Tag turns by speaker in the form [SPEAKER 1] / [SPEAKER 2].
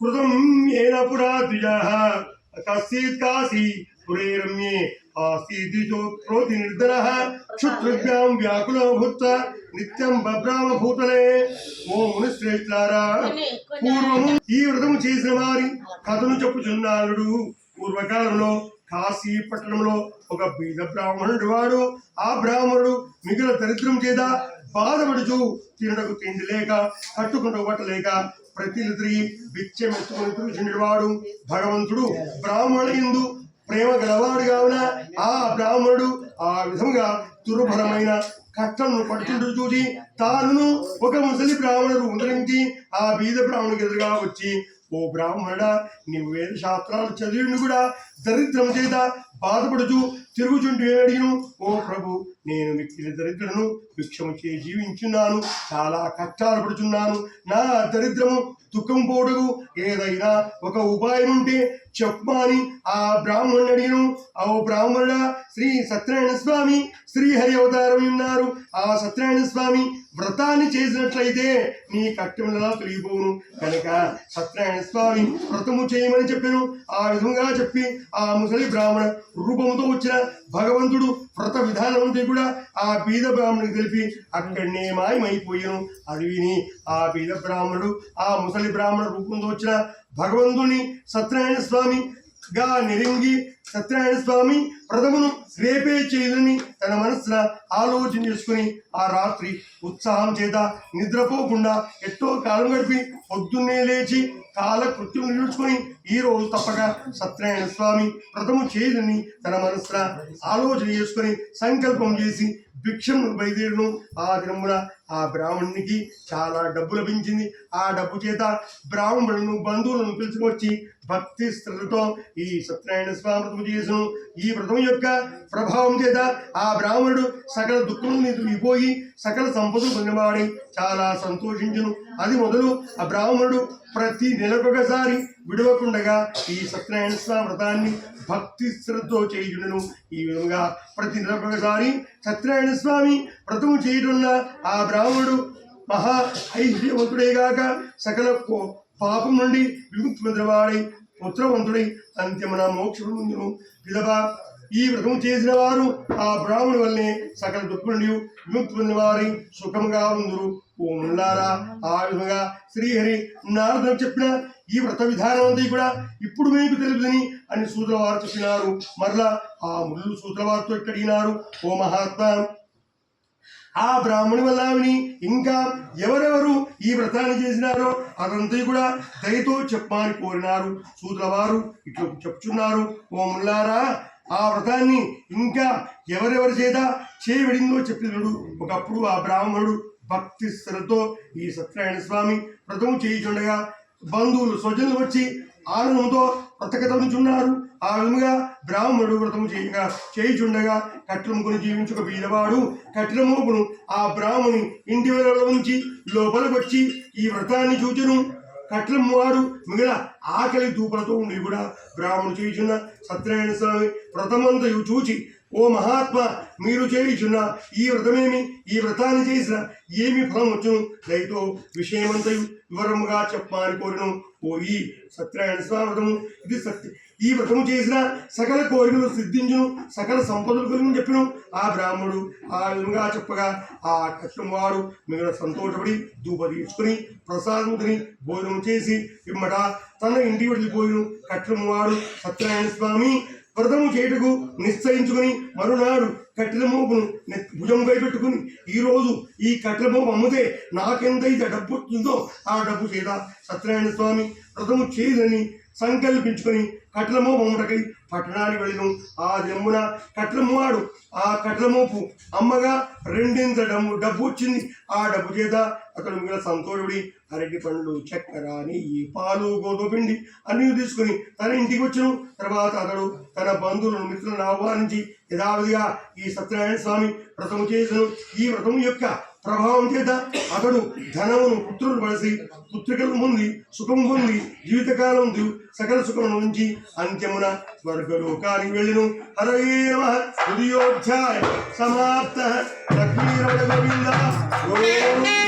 [SPEAKER 1] కృతం ఏన కశ్చిత్ కాశీ పురే రమ్యే నిర్ధనః. వ్యాకుల నిత్యం బభ్రామ భూతలే. ఓ మునిశ్రేష్ఠారా. పూర్వము ఈ వ్రతము చేసిన వారి కథను చెప్పుచున్నాడు పూర్వకాలంలో కాశీ పట్టణంలో ఒక బీద బ్రాహ్మణుడు వాడు. ఆ బ్రాహ్మణుడు మిగిలిన దరిద్రం చేత బాధపడుచు తినడకు తిండి లేక కట్టుకుంటూ పట్టలేక ప్రతినిధి బిచ్చమెత్తుకుని వాడు భగవంతుడు బ్రాహ్మణ ఇందు ప్రేమ గలవాడు కావున ఆ బ్రాహ్మణుడు ఆ విధముగా దుర్భరమైన కష్టంను పడుతుంటూ చూసి తాను ఒక ముసలి బ్రాహ్మణుడు ఉండరించి ఆ బీద బ్రాహ్మణుడికి ఎదురుగా వచ్చి ఓ బ్రాహ్మణుడా నీవు వేద శాస్త్రాలు చదివిండు కూడా దరిద్రం చేత బాధపడుచు తిరుగుచుంటూ అడిగిను ఓ ప్రభు నేను మిక్కిలి దరిద్రను భిక్షము చే జీవించున్నాను. చాలా కష్టాలు పడుచున్నాను. నా దరిద్రము దుఃఖం పోడుగు ఏదైనా ఒక ఉపాయం ఉంటే చెప్పమని ఆ బ్రాహ్మణుని అడిగిను ఆ బ్రాహ్మణుడ శ్రీ సత్యనారాయణ స్వామి శ్రీహరి అవతారం ఉన్నారు. ఆ సత్యనారాయణ స్వామి వ్రతాన్ని చేసినట్లయితే నీ కట్టెములా తొలగిపోవును. కనుక సత్యనారాయణ స్వామి వ్రతము చేయమని చెప్పాను. ఆ విధంగా చెప్పి ఆ ముసలి బ్రాహ్మణ రూపంతో వచ్చిన భగవంతుడు వ్రత విధానం కూడా ఆ బీద బ్రాహ్మణుడికి తెలిపి అక్కడనే మాయమైపోయాను. అది విని ఆ బీద బ్రాహ్మణుడు ఆ ముసలి బ్రాహ్మణ రూపంతో వచ్చిన భగవంతుని సత్యనారాయణ స్వామిగా నిరింగి సత్యనారాయణ స్వామి ప్రథమును రేపే చేయదని తన మనసున ఆలోచన చేసుకుని ఆ రాత్రి ఉత్సాహం చేత నిద్రపోకుండా ఎట్టో కాలం గడిపి పొద్దున్నే లేచి కాలకృత్యం నిలుచుకొని ఈ రోజు తప్పక సత్యనారాయణ స్వామి ప్రథము చేయదని తన మనసున ఆలోచన చేసుకుని సంకల్పం చేసి భిక్షను బయలుదేరడం ఆ దినమున ఆ బ్రాహ్మణునికి చాలా డబ్బు లభించింది. ఆ డబ్బు చేత బ్రాహ్మణులను బంధువులను పిలుచుకొచ్చి భక్తి శ్రద్ధతో ఈ సత్యనారాయణ స్వామి వ్రతం చేసిన ఈ వ్రతం యొక్క ప్రభావం చేత ఆ బ్రాహ్మణుడు సకల దుఃఖం తొలగిపోయి సకల సంపదలు పొందినవాడి చాలా సంతోషించును. అది మొదలు ఆ బ్రాహ్మణుడు ప్రతి నెలకొకసారి విడవకుండగా ఈ సత్యనారాయణ స్వామి వ్రతాన్ని భక్తి శ్రద్ధతో చేయుడును ఈ విధంగా ప్రతి నెలకొకసారి సత్యనారాయణ స్వామి వ్రతము చేయుడున్న ఆ బ్రాహ్మణుడు మహా ఐశ్వర్యవంతుడేగాక సకల కో- పాపం నుండి విముక్తి పొందినవాడై పుత్రవంతుడై అంత్యమున మోక్షం పొందును ఈ వ్రతం చేసిన వారు ఆ బ్రాహ్మణు వల్లనే సకల దుఃఖుండి నుండి వారి సుఖముగా సుఖంగా ఉందురు. ఓ ఆ విధంగా శ్రీహరి నారదుడు చెప్పిన ఈ వ్రత విధానం అంతా కూడా ఇప్పుడు మీకు తెలుపుదని అని సూత్రవారు చెప్పినారు. మరలా ఆ ముళ్ళు సూత్రవారితో ఇక్కడ ఎక్కడిగినారు? ఓ మహాత్మా ఆ బ్రాహ్మణి వల్ల ఇంకా ఎవరెవరు ఈ వ్రతాన్ని చేసినారో అదంతా కూడా దయతో చెప్పమని కోరినారు. సూత్రవారు ఇట్లా చెప్తున్నారు ఓ ముల్లారా ఆ వ్రతాన్ని ఇంకా ఎవరెవరి చేత చేయబడిందో చెప్పినడు ఒకప్పుడు ఆ బ్రాహ్మణుడు భక్తి శ్రద్ధతో ఈ సత్యనారాయణ స్వామి వ్రతం చేయుచుండగా బంధువులు స్వజనులు వచ్చి ఆనందంతో బ్రతకతనుచున్నారు ఆ విధముగా బ్రాహ్మణుడు వ్రతము చేయగా చేయుచుండగా కట్లం కొని జీవించుక బీదవాడు కట్లమోపును ఆ బ్రాహ్మణి ఇంటి వెలుగుల నుంచి లోపలికొచ్చి ఈ వ్రతాన్ని చూచును. కట్లం వాడు మిగిలిన ఆకలి దూపలతో ఉండి కూడా బ్రాహ్మణు చేయుచున్న సత్యనారాయణ స్వామి వ్రతమంతయు చూచి ఓ మహాత్మ మీరు చేయుచున్న ఈ వ్రతమేమి? ఈ వ్రతాన్ని చేసిన ఏమి ఫలం వచ్చును? దయతో విషయమంతయు వివరముగా చెప్పమని కోరిను. ఓ ఈ సత్యనారాయణ స్వామి వ్రతము ఇది సత్య ఈ వ్రతము చేసిన సకల కోరికలు సిద్ధించును సకల సంపదలు కలిగి చెప్పిన. ఆ బ్రాహ్మణుడు ఆ విధంగా చెప్పగా ఆ కష్టం వాడు మిగిలిన సంతోషపడి దూప తీసుకుని ప్రసాదం తిని భోజనం చేసి ఇమ్మట తన ఇంటి వెళ్ళిపోయిన కట్టం వాడు సత్యనారాయణ స్వామి వ్రతము చేయటకు నిశ్చయించుకుని మరునాడు కట్టెల మోపును నెత్తి భుజంపై పెట్టుకుని ఈ రోజు ఈ కట్టెల మోపు అమ్మితే నాకెంతైతే డబ్బు వచ్చిందో ఆ డబ్బు చేత సత్యనారాయణ స్వామి వ్రతము చేయదని సంకల్పించుకొని కట్లము మమ్మటకై పట్టణానికి వెళ్ళను. ఆ జమ్మున కట్టెల వాడు ఆ కట్లమోపు అమ్మగా రెండింత డబ్బు డబ్బు వచ్చింది. ఆ డబ్బు చేత అతడు మిగిలిన సంతోషుడి అరటి పండ్లు చక్కెర నెయ్యి పాలు గోధుమ పిండి అన్ని తీసుకుని తన ఇంటికి వచ్చును. తర్వాత అతడు తన బంధువులను మిత్రులను ఆహ్వానించి యథావిధిగా ఈ సత్యనారాయణ స్వామి వ్రతము చేసను ఈ వ్రతం యొక్క ప్రభావం చేత అతడు ధనమును పుత్రులు పడిసి పుత్రికలు పొంది సుఖం పొంది జీవితకాలం సకల సుఖం నుంచి అంత్యమున స్వర్గలోకానికి వెళ్ళిను. హరే నమ. హృదయోధ్యాయ సమాప్త. లక్ష్మీరమణ గోవింద.